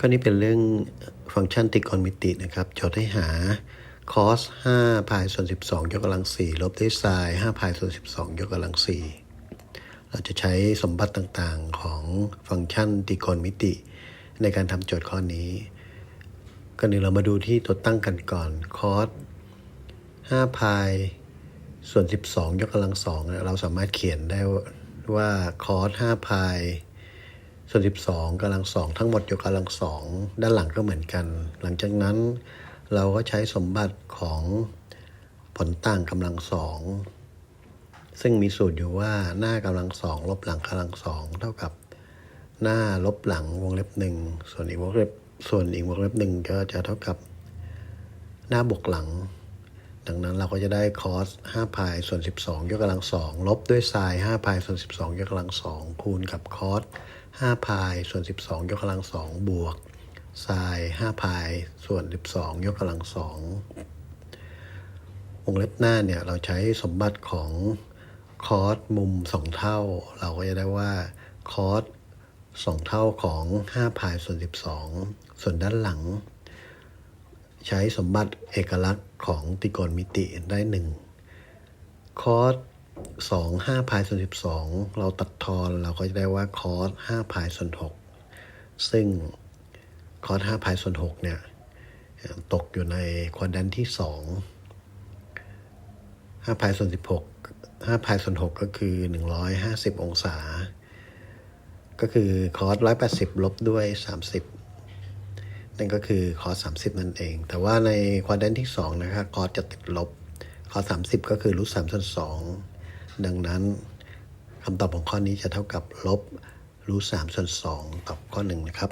ข้อนี้เป็นเรื่องฟังก์ชันตรีโกณมิตินะครับโจทย์ให้หา cos 5พายส่วน 12 ยกกำลัง 4 ลบด้วย sin 5พายส่วน 12 ยกกำลัง 4 เราจะใช้สมบัติต่างๆของฟังก์ชันตรีโกณมิติ ในการทำโจทย์ข้อนี้ก่อนอื่นเรามาดูที่ตัวตั้งกันก่อน cos 5พายส่วน 12 ยกกำลัง 2เนี่ยเราสามารถเขียนได้ว่า cos 5พาย ส่วน 12กำลังสองทั้งหมดอยู่กกำลังสองด้านหลังก็เหมือนกัน หลังจากนั้นเราก็ใช้สมบัติของผลต่างกำลังสองซึ่งมีสูตรอยู่ว่าหน้ากำลังสองลบหลังกำลังสองเท่ากับหน้าลบหลังวงเล็บหนึ่งส่วนอีกวงเล็บส่วนอีกวงเล็บหนึ่งก็จะเท่ากับ หน้าบวกหลัง ดังนั้นเราก็จะได้ cos 5พายส่วน 12 ยกกำลัง 2 ลบด้วย sin 5พายส่วน 12 ยกกำลัง 2 คูณกับ cos 5พายส่วน 12 ยกกำลัง 2 บวก sin 5พายส่วน 12 ยกกำลัง 2 วงเล็บหน้าเนี่ย เราใช้สมบัติของ cos มุม 2 เท่า เราก็จะได้ว่า cos 2เท่าของ5พายส่วน 12 ส่วนด้านหลัง ใช้สมบัติเอกลักษณ์ของตรีโกณมิติได้หนึ่งคอสสองห้าพายส่วนสิบสองเราตัดทอนเราก็จะได้ว่าคอสห้าพายส่วนหกซึ่งคอสห้าพายส่วนหกเนี่ยตกอยู่ในควอดแดนที่สองห้าพายส่วนสิบหกห้าพายส่วนหกก็คือหนึ่งร้อยห้าสิบองศา ก็คือคอสร้อยแปดสิบลบด้วยสามสิบ นั่นก็คือคอส30 นั่นเอง แต่ว่าในควอดแดนที่ 2 นะครับคอสจะติดลบคอส30 ก็คือรูท3ส่วน2ดังนั้นคำตอบของข้อนี้จะเท่ากับลบรูท3ส่วน2ตอบข้อ1นะครับ